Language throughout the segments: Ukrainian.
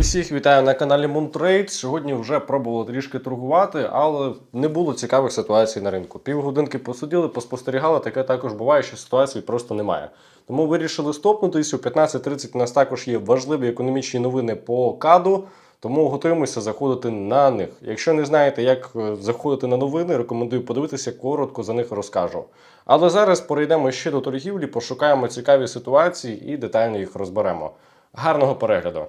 Усіх вітаю на каналі Moontrade. Сьогодні вже пробували трішки торгувати, але не було цікавих ситуацій на ринку. Півгодинки посиділи, поспостерігали, таке також буває, що ситуації просто немає. Тому вирішили стопнутись. У 15.30 у нас також є важливі економічні новини по каду. Тому готуємося заходити на них. Якщо не знаєте, як е, заходити на новини, рекомендую подивитися, коротко за них розкажу. Але зараз перейдемо ще до торгівлі, пошукаємо цікаві ситуації і детально їх розберемо. Гарного перегляду!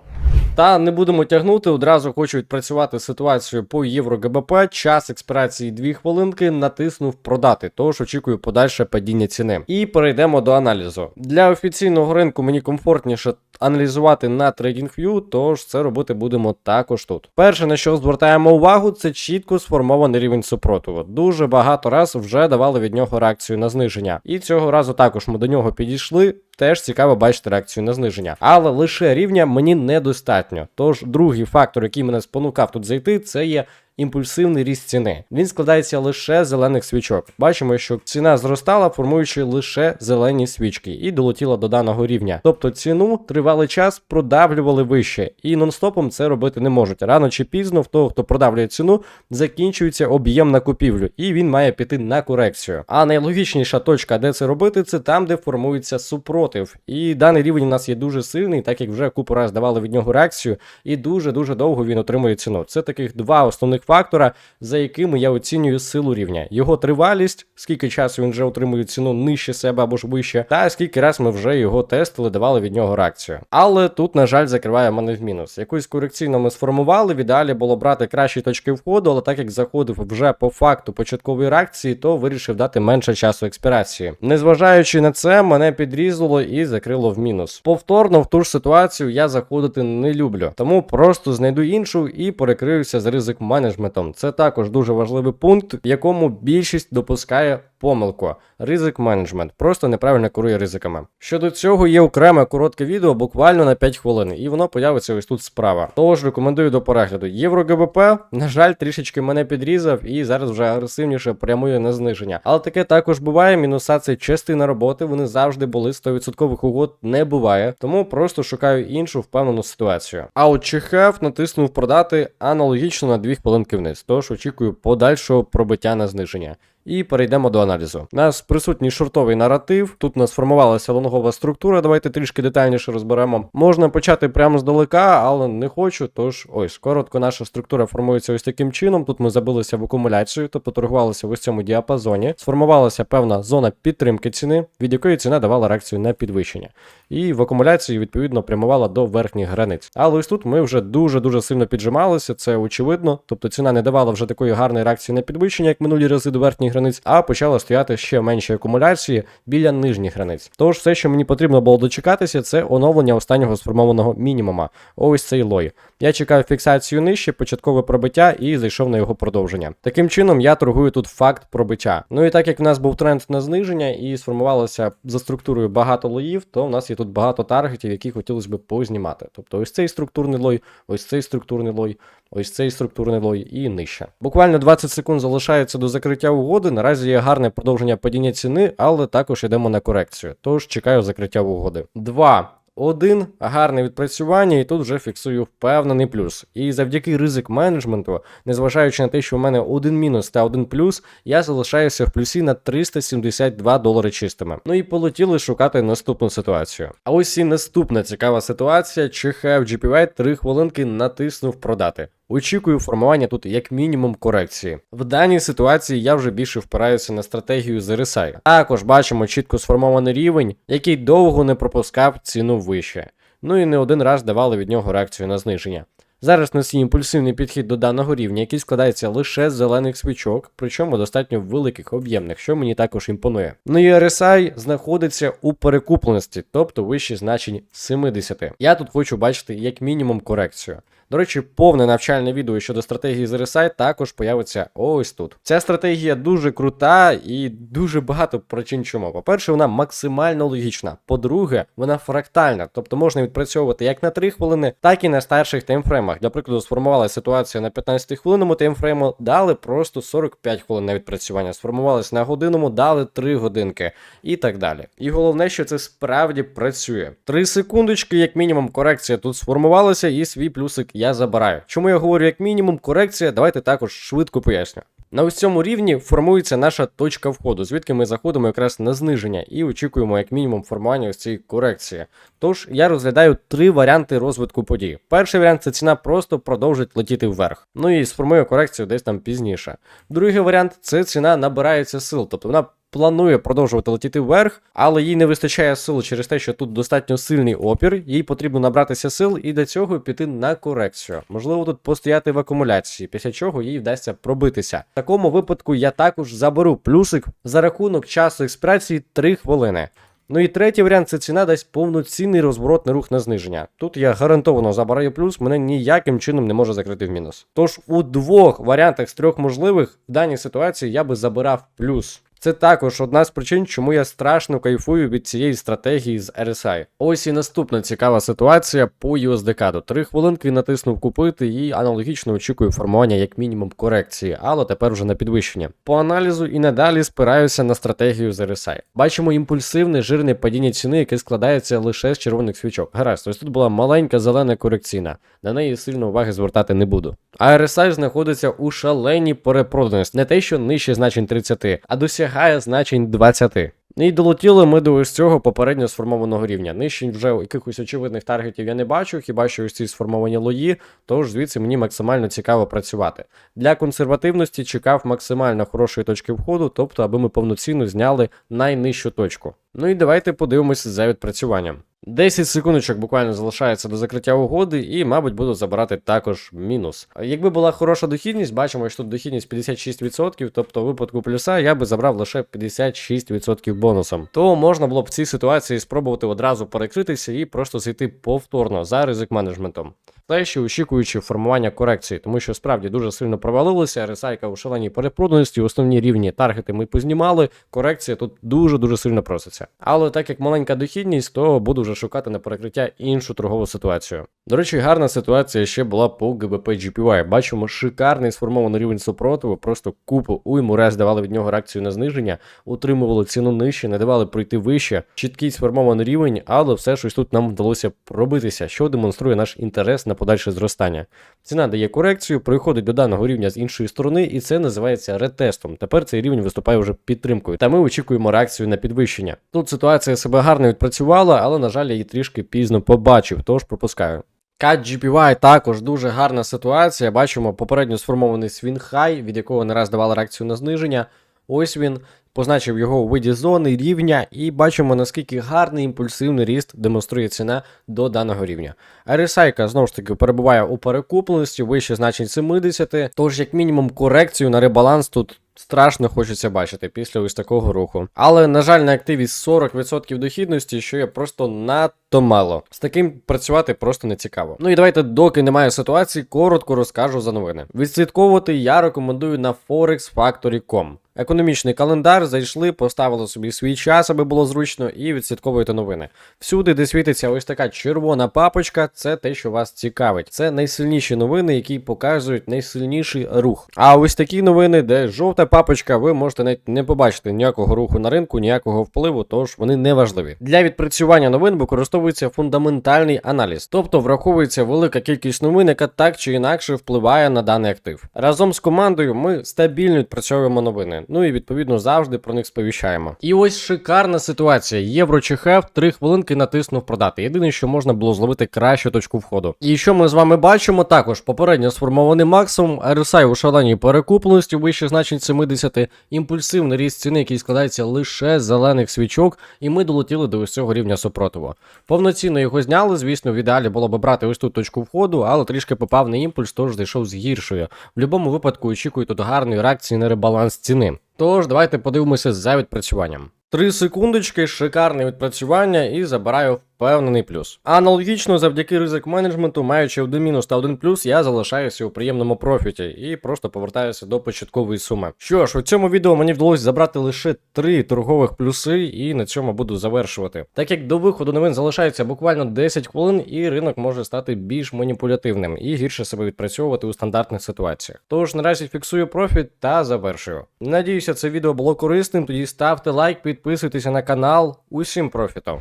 Та не будемо тягнути. Одразу хочу відпрацювати ситуацію по євро ГБП. Час експірації 2 хвилинки. Натиснув продати. Тож очікую подальше падіння ціни. І перейдемо до аналізу. Для офіційного ринку мені комфортніше аналізувати на TradingView, тож це робити будемо також тут. Перше, на що звертаємо увагу, це чітко сформований рівень супротиву. Дуже багато раз вже давали від нього реакцію на зниження. І цього разу також ми до нього підійшли. Теж цікаво бачити реакцію на зниження. Але лише рівня мені недостатньо. Тож другий фактор, який мене спонукав тут зайти, це є. Імпульсивний ріст ціни. Він складається лише з зелених свічок. Бачимо, що ціна зростала, формуючи лише зелені свічки, і долетіла до даного рівня. Тобто ціну тривалий час продавлювали вище, і нон-стопом це робити не можуть. Рано чи пізно в того, хто продавлює ціну, закінчується об'єм на купівлю, і він має піти на корекцію. А найлогічніша точка, де це робити, це там, де формується супротив. І даний рівень у нас є дуже сильний, так як вже купу раз давали від нього реакцію, і дуже дуже довго він отримує ціну. Це таких два основних фактора, за якими я оцінюю силу рівня. Його тривалість, скільки часу він вже отримує ціну нижче себе або ж вище, та скільки раз ми вже його тестили, давали від нього реакцію. Але тут, на жаль, закриває мене в мінус. Якусь корекційно ми сформували. В ідеалі було брати кращі точки входу, але так як заходив вже по факту початкової реакції, то вирішив дати менше часу експірації. Незважаючи на це, мене підрізало і закрило в мінус. Повторно в ту ж ситуацію я заходити не люблю, тому просто знайду іншу і перекриюся з ризик менеджментом. Це також дуже важливий пункт, в якому більшість допускає помилку. Ризик менеджмент просто неправильно керує ризиками. Щодо цього є окреме коротке відео, буквально на 5 хвилин, і воно появиться ось тут справа. Тож рекомендую до перегляду. Євро ГБП, на жаль, трішечки мене підрізав і зараз вже агресивніше прямує на зниження. Але таке також буває. Мінуса це частина роботи. Вони завжди були 100% угод не буває. Тому просто шукаю іншу впевнену ситуацію. А от ЧХФ натиснув продати аналогічно на 2 хвилинки вниз. Тож очікую подальшого пробиття на зниження. І перейдемо до аналізу. У нас присутній шортовий наратив. Тут у нас сформувалася лонгова структура. Давайте трішки детальніше розберемо. Можна почати прямо здалека, але не хочу. Тож ось коротко, наша структура формується ось таким чином. Тут ми забилися в акумуляцію, тобто торгувалися в ось цьому діапазоні. Сформувалася певна зона підтримки ціни, від якої ціна давала реакцію на підвищення. І в акумуляції відповідно прямувала до верхніх границь. Але ось тут ми вже дуже дуже сильно піджималися. Це очевидно. Тобто ціна не давала вже такої гарної реакції на підвищення, як минулі рази до верхніх границь, а почала стояти ще менші акумуляції біля нижніх границь. Тож все, що мені потрібно було дочекатися, це оновлення останнього сформованого мінімума. Ось цей лой. Я чекав фіксацію нижче, початкове пробиття і зайшов на його продовження. Таким чином, я торгую тут факт пробиття. Ну і так як в нас був тренд на зниження і сформувалося за структурою багато лоїв, то в нас є тут багато таргетів, які хотілося б познімати. Тобто ось цей структурний лой, ось цей структурний лой, ось цей структурний лой і нижче. Буквально 20 секунд залишається до закриття угоди. Наразі є гарне продовження падіння ціни, але також йдемо на корекцію. Тож чекаю закриття угоди. 2. Один гарне відпрацювання, і тут вже фіксую впевнений плюс. І завдяки ризик менеджменту, незважаючи на те, що в мене один мінус та один плюс, я залишаюся в плюсі на 372 долари чистими. Ну і полетіли шукати наступну ситуацію. А ось і наступна цікава ситуація. ЧХФ GPY 3 хвилинки натиснув продати. Очікую формування тут як мінімум корекції. В даній ситуації я вже більше впираюся на стратегію з RSI. Також бачимо чітко сформований рівень, який довго не пропускав ціну вище. Ну і не один раз давали від нього реакцію на зниження. Зараз нас є імпульсивний підхід до даного рівня, який складається лише з зелених свічок, причому достатньо великих об'ємних, що мені також імпонує. Ну і RSI знаходиться у перекупленості, тобто вищі значень 70. Я тут хочу бачити як мінімум корекцію. До речі, повне навчальне відео щодо стратегії з RSI також появиться ось тут. Ця стратегія дуже крута і дуже багато причин чому. По-перше, вона максимально логічна. По-друге, вона фрактальна, тобто можна відпрацьовувати як на 3 хвилини, так і на старших таймфреймах. Для прикладу, сформувалася ситуація на 15 хвилинному таймфрейму, дали просто 45 хвилин на відпрацювання. Сформувалася на годинному, дали 3 годинки і так далі. І головне, що це справді працює. 3 секундочки, як мінімум, корекція тут сформувалася, і свій плюсик я забираю. Чому я говорю як мінімум корекція? Давайте також швидко поясню. На ось цьому рівні формується наша точка входу, звідки ми заходимо якраз на зниження і очікуємо як мінімум формування ось цієї корекції. Тож я розглядаю три варіанти розвитку подій. Перший варіант це ціна просто продовжить летіти вверх. Ну і сформує корекцію десь там пізніше. Другий варіант це ціна набирається сил, тобто вона планує продовжувати летіти вверх, але їй не вистачає сил через те, що тут достатньо сильний опір, їй потрібно набратися сил і для цього піти на корекцію. Можливо, тут постояти в акумуляції, після чого їй вдасться пробитися. В такому випадку я також заберу плюсик за рахунок часу експірації 3 хвилини. Ну і третій варіант це ціна дасть повноцінний розворотний рух на зниження. Тут я гарантовано забираю плюс, мене ніяким чином не може закрити в мінус. Тож у двох варіантах з трьох можливих в даній ситуації я би забирав плюс. Це також одна з причин, чому я страшно кайфую від цієї стратегії з RSI. Ось і наступна цікава ситуація по USDK. Три хвилинки натиснув купити і аналогічно очікую формування як мінімум корекції, але тепер вже на підвищення. По аналізу і надалі спираюся на стратегію з RSI. Бачимо імпульсивне жирне падіння ціни, яке складається лише з червоних свічок. Гаразд, ось тут була маленька зелена корекційна. На неї сильно уваги звертати не буду. А RSI знаходиться у шаленій перепроданості, не те, що нижче значень 30, а досягає значень 20. І долетіли ми до ось цього попередньо сформованого рівня. Нижчень вже якихось очевидних таргетів я не бачу, хіба що ось ці сформовані лої, тож звідси мені максимально цікаво працювати. Для консервативності чекав максимально хорошої точки входу, тобто аби ми повноцінно зняли найнижчу точку. Ну і давайте подивимося за відпрацюванням. 10 секундочок буквально залишається до закриття угоди, і, мабуть, буду забирати також мінус. Якби була хороша дохідність, бачимо, що тут дохідність 56%, тобто в випадку плюса я би забрав лише 56% бонусом. То можна було б в цій ситуації спробувати одразу перекритися і просто зайти повторно за ризик менеджментом. Те, що очікуючи формування корекції, тому що справді дуже сильно провалилося, ресайка у шаленій перепроданості, основні рівні таргети ми познімали. Корекція тут дуже-дуже сильно проситься. Але так як маленька дохідність, то буду вже шукати на перекриття іншу торгову ситуацію. До речі, гарна ситуація ще була по GBP GPY. Бачимо шикарний сформований рівень супротиву, просто купу уйму раз давали від нього реакцію на зниження, утримували ціну нижче, не давали пройти вище. Чіткий сформований рівень, але все щось тут нам вдалося пробитися, що демонструє наш інтерес на подальше зростання. Ціна дає корекцію, приходить до даного рівня з іншої сторони, і це називається ретестом. Тепер цей рівень виступає вже підтримкою, та ми очікуємо реакцію на підвищення. Тут ситуація себе гарно відпрацювала, але, на жаль, я її трішки пізно побачив, тож пропускаю. CAT GPY також дуже гарна ситуація. Бачимо попередньо сформований свінхай, від якого не раз давали реакцію на зниження. Ось він позначив його у виді зони, рівня, і бачимо, наскільки гарний імпульсивний ріст демонструє ціна до даного рівня. RSI, знову ж таки, перебуває у перекупленості вище значень 70, тож, як мінімум, корекцію на ребаланс тут. Страшно хочеться бачити після ось такого руху. Але, на жаль, на активість 40% дохідності, що є просто надто мало. З таким працювати просто не цікаво. Ну і давайте, доки немає ситуації, коротко розкажу за новини. Відслідковувати я рекомендую на forexfactory.com. Економічний календар зайшли, поставили собі свій час, аби було зручно, і відслідковуєте новини. Всюди, де світиться ось така червона папочка, це те, що вас цікавить. Це найсильніші новини, які показують найсильніший рух. А ось такі новини, де жовта папочка, ви можете навіть не побачити ніякого руху на ринку, ніякого впливу, тож вони не важливі. Для відпрацювання новин використовується фундаментальний аналіз, тобто враховується велика кількість новин, яка так чи інакше впливає на даний актив. Разом з командою ми стабільно відпрацьовуємо новини. Ну і відповідно завжди про них сповіщаємо. І ось шикарна ситуація. Євро ЧХФ 3 хвилинки натиснув продати. Єдине, що можна було зловити кращу точку входу. І що ми з вами бачимо, також попередньо сформований максимум, RSI у шаленій перекупленості вище значень 70, імпульсивний ріст ціни, який складається лише з зелених свічок, і ми долетіли до ось цього рівня супротиву. Повноцінно його зняли. Звісно, в ідеалі було б брати ось тут точку входу, але трішки попав на імпульс, тож зайшов з гіршою. В будь-якому випадку очікую тут гарної реакції на ребаланс ціни. Тож, давайте подивимося за відпрацюванням. Три секундочки, шикарне відпрацювання і забираю впевнений плюс. Аналогічно, завдяки ризик менеджменту, маючи один мінус та один плюс, я залишаюся у приємному профіті і просто повертаюся до початкової суми. Що ж, у цьому відео мені вдалося забрати лише три торгових плюси, і на цьому буду завершувати. Так як до виходу новин залишається буквально 10 хвилин, і ринок може стати більш маніпулятивним і гірше себе відпрацьовувати у стандартних ситуаціях. Тож наразі фіксую профіт та завершую. Надіюся, це відео було корисним. Тоді ставте лайк, підписуйтеся на канал. Усім профітом!